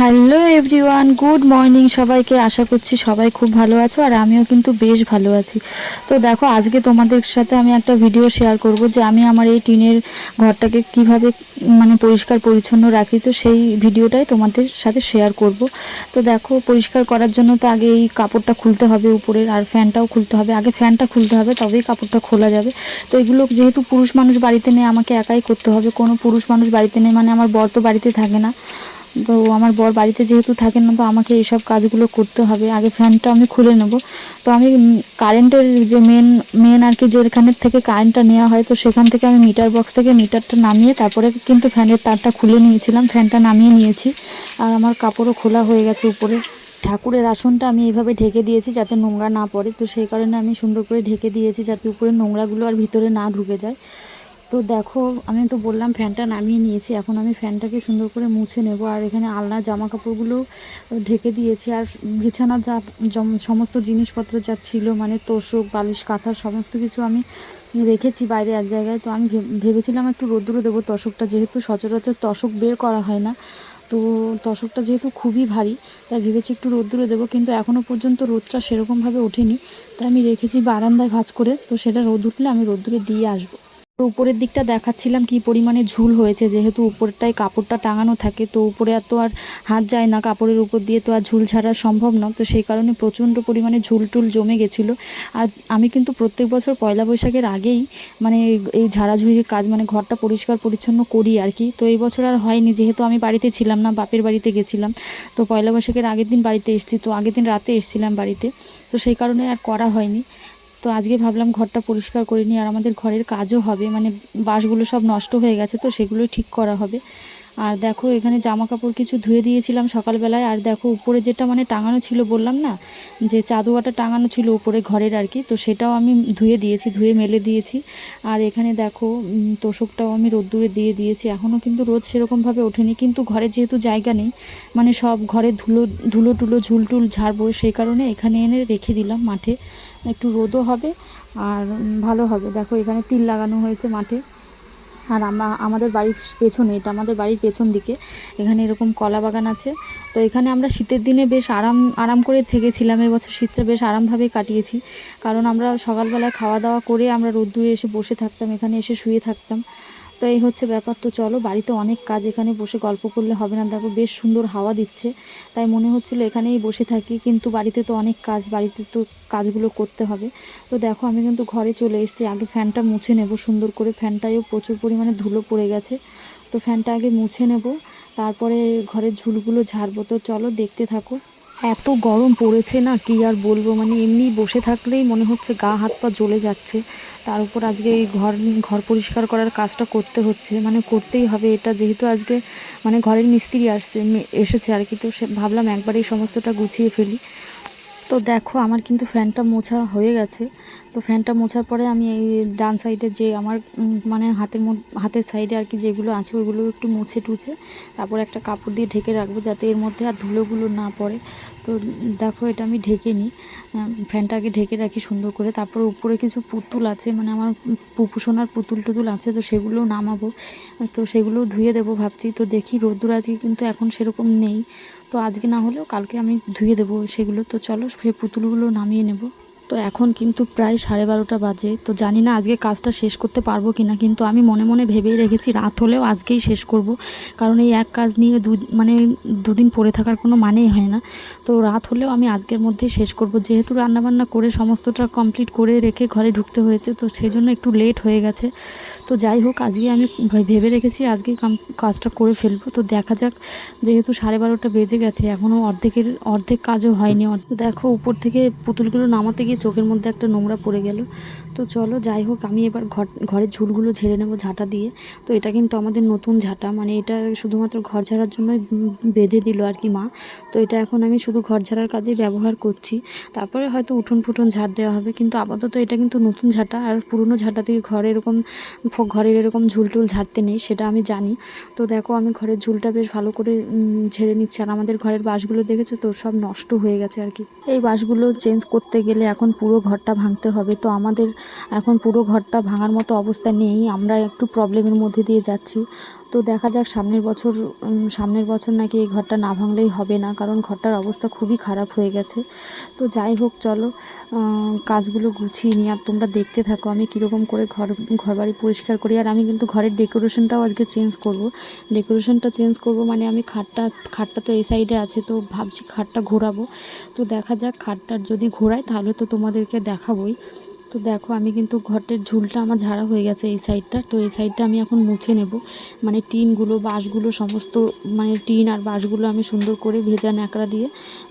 Hello everyone, good morning সবাইকে। আশা করছি সবাই খুব ভালো আছো আর আমিও কিন্তু বেশ ভালো আছি। তো দেখো, আজকে তোমাদের সাথে আমি একটা ভিডিও শেয়ার করব যে আমি আমার এই টিনের ঘরটাকে কীভাবে মানে পরিষ্কার পরিচ্ছন্ন রাখি। তো সেই ভিডিওটাই তোমাদের সাথে শেয়ার করব। তো দেখো, পরিষ্কার করার জন্য তো আগে এই কাপড়টা খুলতে হবে উপরের আর ফ্যানটাও খুলতে হবে। আগে ফ্যানটা খুলতে হবে, তবেই কাপড়টা খোলা যাবে। তো এগুলো যেহেতু পুরুষ মানুষ বাড়িতে নেই, আমাকে একাই করতে হবে। কোনো পুরুষ মানুষ বাড়িতে নেই মানে আমার বর তো বাড়িতে থাকে না। তো আমার বর বাড়িতে যেহেতু থাকেন না, তো আমাকে এইসব কাজগুলো করতে হবে। আগে ফ্যানটা আমি খুলে নেব। তো আমি কারেন্টের যে মেন মেন আর কি যেখানের থেকে কারেন্টটা নেওয়া হয়, তো সেখান থেকে আমি মিটার বক্স থেকে মিটারটা নামিয়ে তারপরে কিন্তু ফ্যানের তারটা খুলে নিয়েছিলাম। ফ্যানটা নামিয়ে নিয়েছি। আর আমার কাপড়ও খোলা হয়ে গেছে উপরে। ঠাকুরের আসনটা আমি এইভাবে ঢেকে দিয়েছি যাতে নোংরা না পড়ে। তো সেই কারণে আমি সুন্দর করে ঢেকে দিয়েছি যাতে উপরে নোংরাগুলো আর ভিতরে না ঢুকে যায়। তো দেখো, আমি তো বললাম ফ্যানটা নামিয়ে নিয়েছি, এখন আমি ফ্যানটাকে সুন্দর করে মুছে নেব। আর এখানে আলনা জামা কাপড়গুলো ঢেকে দিয়েছি, আর বিছানা যা সমস্ত জিনিসপত্র যা ছিল মানে তোষক, বালিশ, কাঁথা, সমস্ত কিছু আমি রেখেছি বাইরে এক জায়গায়। তো আমি ভেবেছিলাম একটু রোদ্দুরে দেবো তশকটা যেহেতু সচরাচর তশক বের করা হয় না। তো তশকটা যেহেতু খুবই ভারী, তাই ভেবেছি একটু রোদ্দুরে দেবো, কিন্তু এখনও পর্যন্ত রোদটা সেরকমভাবে ওঠেনি। তাই আমি রেখেছি বারান্দায় ভাঁজ করে, তো সেটা রোদ উঠলে আমি রোদ্দুরে দিয়ে আসব। তো উপরের দিকটা দেখাচ্ছিলাম কি পরিমাণে ঝুল হয়েছে, যেহেতু উপরটায় কাপড়টা টাঙানো থাকে, তো উপরে এত আর হাত যায় না, কাপড়ের উপর দিয়ে তো আর ঝুল ছাড়া সম্ভব না, তো সেই কারণে প্রচণ্ড পরিমাণে ঝুল টুল জমে গেছিল। আর আমি কিন্তু প্রত্যেক বছর পয়লা বৈশাখের আগেই মানে এই- এই ঝাড়াঝুড়ির কাজ মানে ঘরটা পরিষ্কার পরিচ্ছন্ন করি আর কি। তো এই বছর আর হয়নি, যেহেতু আমি বাড়িতে ছিলাম না, বাপের বাড়িতে গেছিলাম, তো পয়লা বৈশাখের আগের দিন বাড়িতে এসেছি, তো আগের দিন রাতে এসেছিলাম বাড়িতে, তো সেই কারণে আর করা হয়নি। তো আজকে ভাবলাম ঘরটা পরিষ্কার করে নিই, আর আমাদের ঘরের কাজও হবে মানে বাঁশগুলো সব নষ্ট হয়ে গেছে তো সেগুলো ঠিক করা হবে। আর দেখো এখানে জামা কাপড় কিছু ধুয়ে দিয়েছিলাম সকালবেলায়, আর দেখো উপরে যেটা মানে টাঙানো ছিল বললাম না, যে চাদুয়াটা টাঙানো ছিল উপরে ঘরের আর কি, তো সেটাও আমি ধুয়ে দিয়েছি, ধুয়ে মেলে দিয়েছি। আর এখানে দেখো তোষকটাও আমি রোদ্দুরে দিয়ে দিয়েছি এখনও কিন্তু রোদ সেরকমভাবে ওঠেনি, কিন্তু ঘরে যেহেতু জায়গা নেই মানে সব ঘরে ধুলো ধুলো টুলো ঝুল টুল ঝাড়বো, সেই কারণে এখানে এনে রেখে দিলাম মাঠে। একটু রোদও হবে আর ভালো হবে। দেখো এখানে তিল লাগানো হয়েছে মাঠে। আর আমরা আমাদের বাড়ির পেছনে, এটা আমাদের বাড়ির পেছন দিকে, এখানে এরকম কলা বাগান আছে। তো এখানে আমরা শীতের দিনে বেশ আরাম আরাম করে থেকেছিলাম। এবছর শীতটা বেশ আরামভাবে কাটিয়েছি। কারণ আমরা সকালবেলায় খাওয়া দাওয়া করে আমরা রোদ্দুরে এসে বসে থাকতাম, এখানে এসে শুয়ে থাকতাম। তো এই হচ্ছে ব্যাপার তো চলো, বাড়িতে অনেক কাজ, এখানে বসে গল্প করলে হবে না। দেখো বেশ সুন্দর হাওয়া দিচ্ছে, তাই মনে হচ্ছিল এখানেই বসে থাকি, কিন্তু বাড়িতে তো অনেক কাজ, বাড়িতে তো কাজগুলো করতে হবে। তো দেখো আমি কিন্তু ঘরে চলে এসেছি, আগে ফ্যানটা মুছে নেব সুন্দর করে। ফ্যানটায়ও প্রচুর পরিমাণে ধুলো পড়ে গেছে, তো ফ্যানটা আগে মুছে নেব, তারপরে ঘরের ঝুলগুলো ঝাড়বো। তো চলো দেখতে থাকো। এত গরম পড়েছে না, কি আর বলব? মানে এমনি বসে থাকলেই মনে হচ্ছে গা, হাত, পা জ্বলে যাচ্ছে। তার উপর আজকে এই ঘর ঘর পরিষ্কার করার কাজটা করতে হচ্ছে। মানে করতেই হবে এটা, যেহেতু আজকে মানে ঘরের মিস্ত্রি আসছে, এসেছে আর কি। তো সে ভাবলাম একবার এই সমস্তটা গুছিয়ে ফেলি। তো দেখো, আমার কিন্তু ফ্যানটা মোছা হয়ে গেছে। তো ফ্যানটা মোছার পরে আমি এই ডান সাইডে যে আমার মানে হাতের হাতের সাইডে আর কি যেগুলো আছে, ওইগুলো একটু মুছে টুছে তারপর একটা কাপড় দিয়ে ঢেকে রাখব যাতে এর মধ্যে আর ধুলোগুলো না পড়ে। তো দেখো, এটা আমি ঢেকে নিই। ফ্যানটাকে ঢেকে রাখি সুন্দর করে। তারপর উপরে কিছু পুতুল আছে মানে আমার পুপু সোনার পুতুল টুতুল আছে, তো সেগুলোও নামাবো। তো সেগুলোও ধুয়ে দেবো ভাবছি। তো দেখি রোদ্দুর আজকে কিন্তু এখন সেরকম নেই। তো আজকে না হলেও কালকে আমি ধুয়ে দেবো সেগুলো। তো চলো সেই পুতুলগুলো নামিয়ে নেব। তো এখন কিন্তু প্রায় সাড়ে বারোটা বাজে। তো জানি না আজকে কাজটা শেষ করতে পারব কি না কিন্তু আমি মনে মনে ভেবেই রেখেছি রাত হলেও আজকেই শেষ করব। কারণ এই এক কাজ নিয়ে দু মানে দুদিন পড়ে থাকার কোনো মানেই হয় না। তো রাত হলেও আমি আজকের মধ্যেই শেষ করব। যেহেতু রান্নাবান্না করে সমস্তটা কমপ্লিট করে রেখে ঘরে ঢুকতে হয়েছে, তো সেই জন্য একটু লেট হয়ে গেছে। তো যাই হোক, আজকে আমি ভেবে রেখেছি আজকে কাজটা করে ফেলব। তো দেখা যাক, যেহেতু সাড়ে বারোটা বেজে গেছে এখনও অর্ধেকের, অর্ধেক কাজও হয়নি। দেখো, উপর থেকে পুতুলগুলো নামাতে গিয়ে চোখের মধ্যে একটা নোংরা পড়ে গেল। তো চলো, যাই হোক, আমি এবার ঘর, ঘরের ঝুলগুলো ঝেড়ে নেব ঝাঁটা দিয়ে। তো এটা কিন্তু আমাদের নতুন ঝাঁটা মানে এটা শুধুমাত্র ঘর ঝাড়ার জন্যই বেঁধে দিল আর কি মা। তো এটা এখন আমি শুধু ঘর ঝাড়ার কাজেই ব্যবহার করছি। তারপরে হয়তো উঠোন ফুটন ঝাড় দেওয়া হবে, কিন্তু আপাতত এটা কিন্তু নতুন ঝাঁটা, আর পুরনো ঝাঁটা থেকে ঘরে এরকম ফ- ঘরের এরকম ঝুলটুল ঝাড়তে নেই, সেটা আমি জানি। তো দেখো আমি ঘরের ঝুলটা বেশ ভালো করে ঝেড়ে নিচ্ছি। আর আমাদের ঘরের বাসগুলো দেখেছ তো, সব নষ্ট হয়ে গেছে আর কি। এই বাসগুলো চেঞ্জ করতে গেলে এখন পুরো ঘরটা ভাঙতে হবে। তো আমাদের এখন পুরো ঘরটা ভাঙার মতো অবস্থা নেই। আমরা একটু প্রবলেমের মধ্যে দিয়ে যাচ্ছি। তো দেখা যাক সামনের বছর সামনের বছর নাকি এই ঘরটা না ভাঙলেই হবে না, কারণ ঘরটার অবস্থা খুবই খারাপ হয়ে গেছে। তো যাই হোক, চলো কাজগুলো গুছিয়ে নিয়ে আর তোমরা দেখতে থাকো আমি কীরকম করে ঘর ঘর বাড়ি পরিষ্কার করি। আর আমি কিন্তু ঘরের ডেকোরেশনটাও আজকে চেঞ্জ করব। ডেকোরেশনটা চেঞ্জ করব মানে আমি খাটটা খাটটা তো এই সাইডে আছে, তো ভাবছি খাটটা ঘোরাবো। তো দেখা যাক খাটটার যদি ঘোরায় তাহলে তো তোমাদেরকে দেখাবোই। তো দেখো, আমি কিন্তু ঘরটের ঝুলটা আমার ঝাড়া হয়ে গেছে এই সাইডটা তো এই সাইডটা আমি এখন মুছে নেব। মানে টিনগুলো, বাঁশগুলো, সমস্ত মানে টিন আর বাঁশগুলো আমি সুন্দর করে ভেজা ন্যাকড়া দিয়ে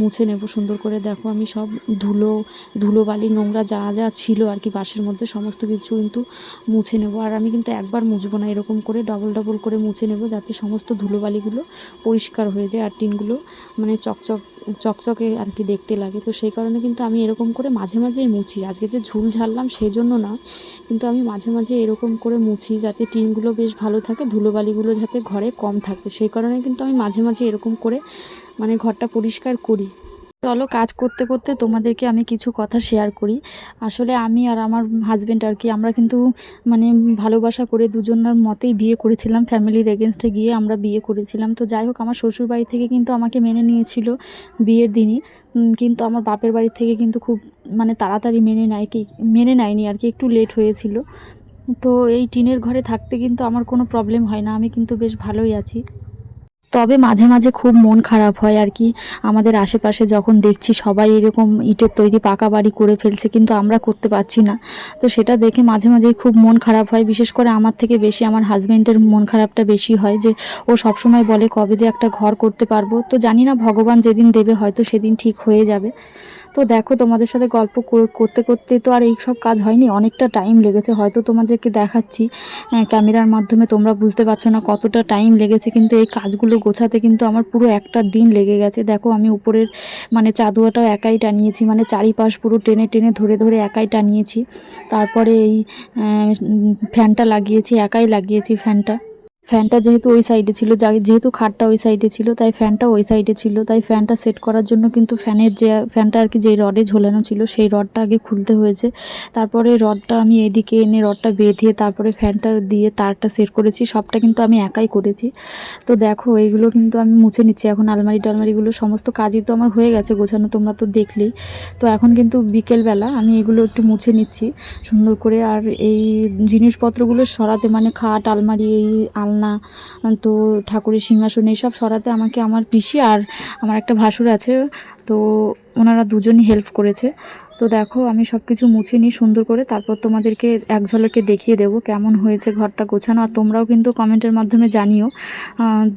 মুছে নেব সুন্দর করে। দেখো, আমি সব ধুলো ধুলো বালি নোংরা যা যা ছিল আর কি বাঁশের মধ্যে, সমস্ত কিছু কিন্তু মুছে নেব। আর আমি কিন্তু একবার মুছবো না, এরকম করে ডবল ডবল করে মুছে নেব যাতে সমস্ত ধুলোবালিগুলো পরিষ্কার হয়ে যায় আর টিনগুলো মানে চকচক চকচকে আর কি দেখতে লাগে। তো সেই কারণে কিন্তু আমি এরকম করে মাঝে মাঝেই মুছি। আজকে যে ঝুল ঝাড়লাম সেই জন্য না, কিন্তু আমি মাঝে মাঝে এরকম করে মুছি যাতে টিনগুলো বেশ ভালো থাকে, ধুলোবালিগুলো যাতে ঘরে কম থাকে। সেই কারণে কিন্তু আমি মাঝে মাঝে এরকম করে মানে ঘরটা পরিষ্কার করি। চলো কাজ করতে করতে তোমাদেরকে আমি কিছু কথা শেয়ার করি। আসলে আমি আর আমার হাজব্যান্ড আর কি, আমরা কিন্তু মানে ভালোবাসা করে দুজনের মতেই বিয়ে করেছিলাম। ফ্যামিলির এগেনস্টে গিয়ে আমরা বিয়ে করেছিলাম। তো যাই হোক, আমার শ্বশুর বাড়ি থেকে কিন্তু আমাকে মেনে নিয়েছিল বিয়ের দিনই। কিন্তু আমার বাপের বাড়ি থেকে কিন্তু খুব মানে তাড়াতাড়ি মেনে নেয় কি, মেনে নেয়নি আর কি, একটু লেট হয়েছিল। তো এই টিনের ঘরে থাকতে কিন্তু আমার কোনো প্রবলেম হয় না। আমি কিন্তু বেশ ভালোই আছি। তবে মাঝে মাঝে খুব মন খারাপ হয় আর কি। আমাদের আশেপাশে যখন দেখছি সবাই এরকম ইটের তৈরি পাকা বাড়ি করে ফেলছে, কিন্তু আমরা করতে পারছি না। তো সেটা দেখে মাঝে মাঝেই খুব মন খারাপ হয়। বিশেষ করে আমার থেকে বেশি আমার হাজব্যান্ডের মন খারাপটা বেশি হয় যে, ও সবসময় বলে কবে যে একটা ঘর করতে পারব। তো জানি না, ভগবান যেদিন দেবে হয়তো সেদিন ঠিক হয়ে যাবে। তো দেখো তোমাদের সাথে গল্প কর- করতে করতে তো আর এই সব কাজ হয়নি, অনেকটা টাইম লেগেছে। হয়তো তোমাদেরকে দেখাচ্ছি। ক্যামেরার মাধ্যমে তোমরা বুঝতে পারছ না কতটা টাইম লেগেছে, কিন্তু এই কাজগুলো গোছাতে কিন্তু আমার পুরো একটা দিন লেগে গেছে। দেখো আমি উপরের মানে চাদুয়াটাও একাই টানিয়েছি মানে চারিপাশ পুরো টেনে টেনে ধরে ধরে একাই টানিয়েছি। তারপরে এই ফ্যানটা লাগিয়েছি, একাই লাগিয়েছি ফ্যানটা। ফ্যানটা যেহেতু ওই সাইডে ছিল যেহেতু খাটটা ওই সাইডে ছিল, তাই ফ্যানটা ওই সাইডে ছিল, তাই ফ্যানটা সেট করার জন্য কিন্তু ফ্যানের যে, ফ্যানটা আর কি যে রডে ঝোলানো ছিল, সেই রডটা আগে খুলতে হয়েছে। তারপরে রডটা আমি এদিকে এনে রডটা বেঁধে তারপরে ফ্যানটা দিয়ে তারটা সেট করেছি, সবটা কিন্তু আমি একাই করেছি। তো দেখো এইগুলো কিন্তু আমি মুছে নিচ্ছি, এখন আলমারি টালমারিগুলো সমস্ত কাজই তো আমার হয়ে গেছে গোছানো, তোমরা তো দেখলেই। তো এখন কিন্তু বিকেলবেলা আমি এগুলো একটু মুছে নিচ্ছি, সুন্দর করে। আর এই জিনিসপত্রগুলো সরাতে মানে খাট, আলমারি, এই আলনা তো ঠাকুরের সিংহাসন এইসব সরাতে আমাকে আমার পিসি আর আমার একটা ভাসুর আছে, তো ওনারা দুজনই হেল্প করেছে। তো দেখো, আমি সব কিছু মুছে নিই সুন্দর করে, তারপর তোমাদেরকে এক ঝলকে দেখিয়ে দেবো কেমন হয়েছে ঘরটা গোছানো, আর তোমরাও কিন্তু কমেন্টের মাধ্যমে জানিও।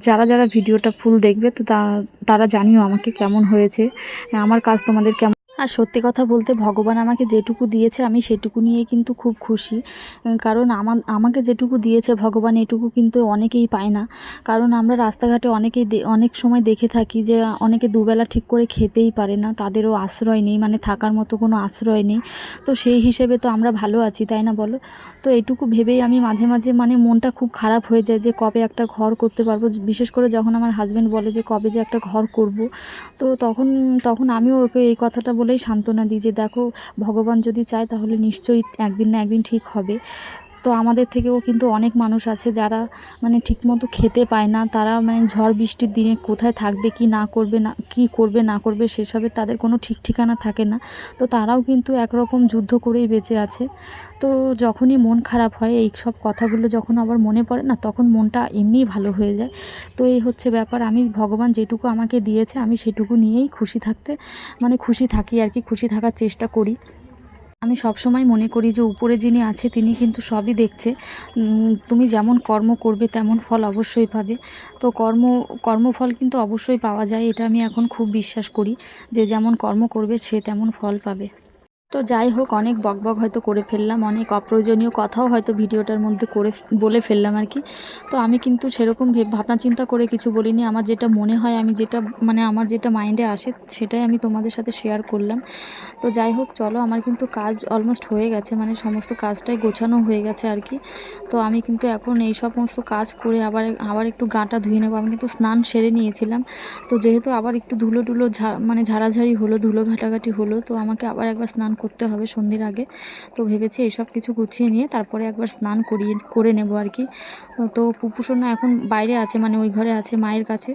যারা যারা ভিডিওটা ফুল দেখবে তা- তারা জানিও আমাকে কেমন হয়েছে, আমার কাজ তোমাদের কেমন আর সত্যি কথা বলতে ভগবান আমাকে যেটুকু দিয়েছে, আমি সেটুকু নিয়েই কিন্তু খুব খুশি। কারণ আমার আমাকে যেটুকু দিয়েছে ভগবান, এটুকু কিন্তু অনেকেই পায় না। কারণ আমরা রাস্তাঘাটে অনেকেই অনেক সময় দেখে থাকি যে, অনেকে দুবেলা ঠিক করে খেতেই পারে না, তাদেরও আশ্রয় নেই মানে থাকার মতো কোনো আশ্রয় নেই। তো সেই হিসেবে তো আমরা ভালো আছি, তাই না বলো? তো এটুকু ভেবেই আমি মাঝে মাঝে মানে মনটা খুব খারাপ হয়ে যায় যে, কবে একটা ঘর করতে পারব। বিশেষ করে যখন আমার হাজব্যান্ড বলে যে, কবে যে একটা ঘর করব, তো তখন তখন আমিও ওকে এই কথাটা বলেই সান্ত্বনা দিই যে, দেখো, ভগবান যদি চায় তাহলে নিশ্চয়ই একদিন না একদিন ঠিক হবে। তো আমাদের থেকেও কিন্তু অনেক মানুষ আছে যারা মানে ঠিকমতো খেতে পায় না। তারা মানে ঝড় বৃষ্টির দিনে কোথায় থাকবে, কি না করবে না, কি করবে, না করবে সেসবের তাদের কোনো ঠিক ঠিকানা থাকে না। তো তারাও কিন্তু একরকম যুদ্ধ করেই বেঁচে আছে। তো যখনই মন খারাপ হয়, এই সব কথাগুলো যখন আবার মনে পড়ে না, তখন মনটা এমনিই ভালো হয়ে যায়। তো এই হচ্ছে ব্যাপার, আমি ভগবান যেটুকু আমাকে দিয়েছে, আমি সেটুকু নিয়েই খুশি থাকতে মানে খুশি থাকি আর কি, খুশি থাকার চেষ্টা করি। আমি সবসময় মনে করি যে উপরে যিনি আছে তিনি কিন্তু সবই দেখছে। তুমি যেমন কর্ম করবে তেমন ফল অবশ্যই পাবে। তো কর্ম, কর্মফল কিন্তু অবশ্যই পাওয়া যায়, এটা আমি এখন খুব বিশ্বাস করি যে যেমন কর্ম করবে সে তেমন ফল পাবে। তো যাই হোক, অনেক বকবক হয়তো করে ফেললাম, অনেক অপ্রয়োজনীয় কথাও হয়তো ভিডিওটার মধ্যে করে বলে ফেললাম আর কি। তো আমি কিন্তু সেরকম ভেব- ভাবনা চিন্তা করে কিছু বলিনি। আমার যেটা মনে হয়, আমি যেটা মানে আমার যেটা মাইন্ডে আসে, সেটাই আমি তোমাদের সাথে শেয়ার করলাম। তো যাই হোক, চলো, আমার কিন্তু কাজ অলমোস্ট হয়ে গেছে মানে সমস্ত কাজটাই গোছানো হয়ে গেছে আর কি। তো আমি কিন্তু এখন এই সমস্ত কাজ করে আবার আবার একটু গাটা ধুয়ে নেব। আমি কিন্তু স্নান সেরে নিয়েছিলাম। তো যেহেতু আবার একটু ধুলো টুলো ঝা মানে ঝাড়াঝাড়ি হলো, ধুলো ঘাটাঘাটি হলো, তো আমাকে আবার একবার স্নান করতে হবে সন্ধ্যের আগে। তো ভেবেছি এইসব কিছু গুছিয়ে নিয়ে তারপরে একবার স্নান করিয়ে, করে নেব আর কি। তো পুপুসোনা এখন বাইরে আছে মানে ওই ঘরে আছে, মায়ের কাছে।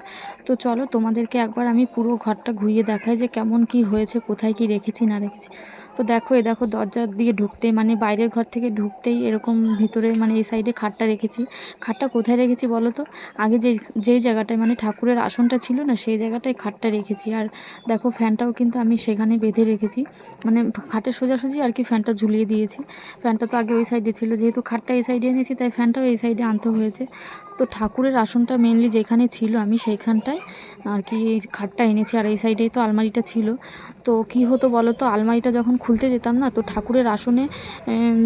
তো চলো তোমাদেরকে একবার আমি পুরো ঘরটা ঘুরিয়ে দেখাই যে কেমন কি হয়েছে, কোথায় কি রেখেছি, না রেখেছি। তো দেখো, এ দেখো দরজার দিয়ে ঢুকতে মানে বাইরের ঘর থেকে ঢুকতেই এরকম ভিতরে মানে এই সাইডে খাটটা রেখেছি। খাটটা কোথায় রেখেছি বলো তো? আগে যে যেই জায়গাটায় মানে ঠাকুরের আসনটা ছিল না, সেই জায়গাটায় খাটটা রেখেছি। আর দেখো ফ্যানটাও কিন্তু আমি সেখানে বেঁধে রেখেছি। মানে খাটের সোজাসুজি আর কি ফ্যানটা ঝুলিয়ে দিয়েছি। ফ্যানটা তো আগে ওই সাইডে ছিল, যেহেতু খাটটা এই সাইডে এনেছি, তাই ফ্যানটাও এই সাইডে আনতে হয়েছে। তো ঠাকুরের আসনটা মেনলি যেখানে ছিল আমি সেইখানটায় আর কি খাটটা এনেছি আর এই সাইডেই তো আলমারিটা ছিল। তো কি হতো বলো তো আলমারিটা যখন খুলতে যেতাম না, তো ঠাকুরের আসনে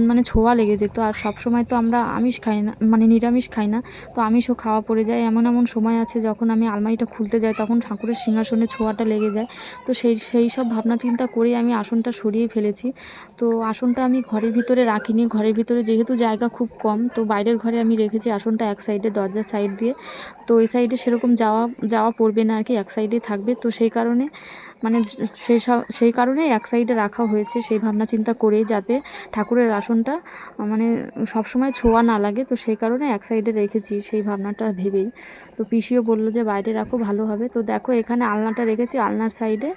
মানে ছোঁয়া লেগে যেত। আর সব সময় তো আমরা আমিষ খাই না মানে নিরামিষ খাই না, তো আমিষও খাওয়া পড়ে যায়। এমন এমন সময় আছে যখন আমি আলমারিটা খুলতে যাই, তখন ঠাকুরের সিংহাসনে ছোঁয়াটা লেগে যায়। তো সেই সেই সব ভাবনা চিন্তা করেই আমি আসনটা সরিয়ে ফেলেছি। তো আসনটা আমি ঘরের ভিতরে রাখিনি। ঘরের ভিতরে যেহেতু জায়গা খুব কম, তো বাইরের ঘরে আমি রেখেছি আসনটা এক সাইডে দরজার সাইড দিয়ে। তো ওই সাইডে সেরকম যাওয়া যাওয়া পড়বে না আর কি এক সাইডেই থাকবে। তো সেই কারণে মানে সেই সব, সেই কারণেই এক সাইডে রাখা হয়েছে সেই ভাবনা চিন্তা করেই যাতে ঠাকুরের আসনটা মানে সবসময় ছোঁয়া না লাগে। তো সেই কারণে এক সাইডে রেখেছি সেই ভাবনাটা ভেবেই। তো পিসিও বলল যে, বাইরে রাখো, ভালো হবে। তো দেখো এখানে আলনাটা রেখেছি, আলনার সাইডে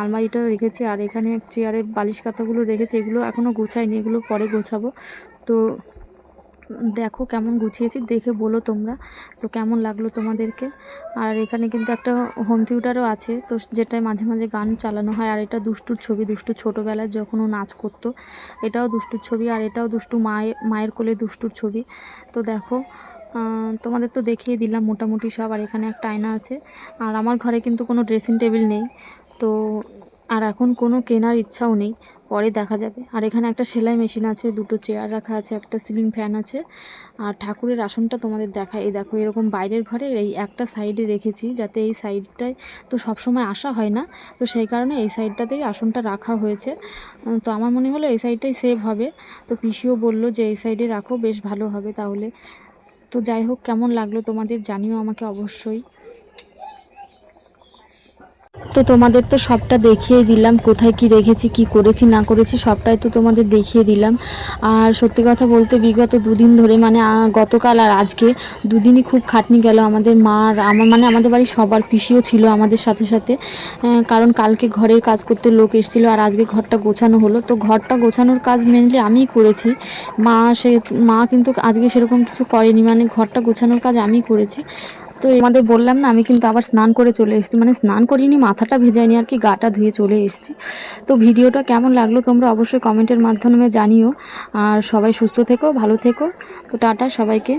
আলমারিটা রেখেছি আর এখানে চেয়ারে বালিশ কাতাগুলো রেখেছি। এগুলো এখনও গোছাইনি, এগুলো পরে গোছাবো। তো দেখো কেমন গুছিয়েছি, দেখে বলো তোমরা। তো কেমন লাগল তোমাদেরকে? আর এখানে কিন্তু একটা হোম থিয়েটারও আছে, তো যেটায় মাঝে মাঝে গান চালানো হয়। আর এটা দুষ্টুর ছবি, দুষ্টু ছোটোবেলায় যখন ও নাচ করতো, এটাও দুষ্টুর ছবি। আর এটাও দুষ্টু মায়ের মায়ের কোলে দুষ্টুর ছবি। তো দেখো তোমাদের তো দেখিয়ে দিলাম মোটামুটি সব। আর এখানে একটা আয়না আছে। আর আমার ঘরে কিন্তু কোনো ড্রেসিং টেবিল নেই। তো আর এখন কোনো কেনার ইচ্ছাও নেই, পরে দেখা যাবে। আর এখানে একটা সেলাই মেশিন আছে, দুটো চেয়ার রাখা আছে, একটা সিলিং ফ্যান আছে। আর ঠাকুরের আসনটা তোমাদের দেখায় এই দেখো, এরকম বাইরের ঘরে এই একটা সাইডে রেখেছি, যাতে এই সাইডটায় তো সব সময় আসা হয় না। তো সেই কারণে এই সাইডটাতেই আসনটা রাখা হয়েছে। তো আমার মনে হলো এই সাইডটাই সেভ হবে। তো পিসিও বলল যে এই সাইডে রাখো, বেশ ভালো হবে তাহলে। তো যাই হোক, কেমন লাগল তোমাদের জানিও আমাকে অবশ্যই। তো তোমাদের তো সবটা দেখিয়ে দিলাম, কোথায় কি রেখেছি, কি করেছি, না করেছি, সবটাই তো তোমাদের দেখিয়ে দিলাম। আর সত্যি কথা বলতে বিগত দুদিন ধরে মানে গতকাল আর আজকে দুদিনই খুব খাটনি গেল আমাদের মার আমার মানে আমাদের বাড়ির সবার পিসিও ছিল আমাদের সাথে সাথে। কারণ কালকে ঘরের কাজ করতে লোক এসেছিল আর আজকে ঘরটা গোছানো হলো। তো ঘরটা গোছানোর কাজ মেনলি আমিই করেছি। মা সে, মা কিন্তু আজকে সেরকম কিছু করেনি মানে ঘরটা গোছানোর কাজ আমিই করেছি। তো আমাদের বললাম না, আমি কিন্তু আবার স্নান করে চলে এসেছি। মানে স্নান করিনি, মাথাটা ভেজাইনি আর কি, গাটা ধুয়ে চলে এসেছি। তো ভিডিওটা কেমন লাগল তোমরা অবশ্যই কমেন্টের মাধ্যমে জানিও। আর সবাই সুস্থ থেকো, ভালো থেকো। তো টাটা সবাইকে।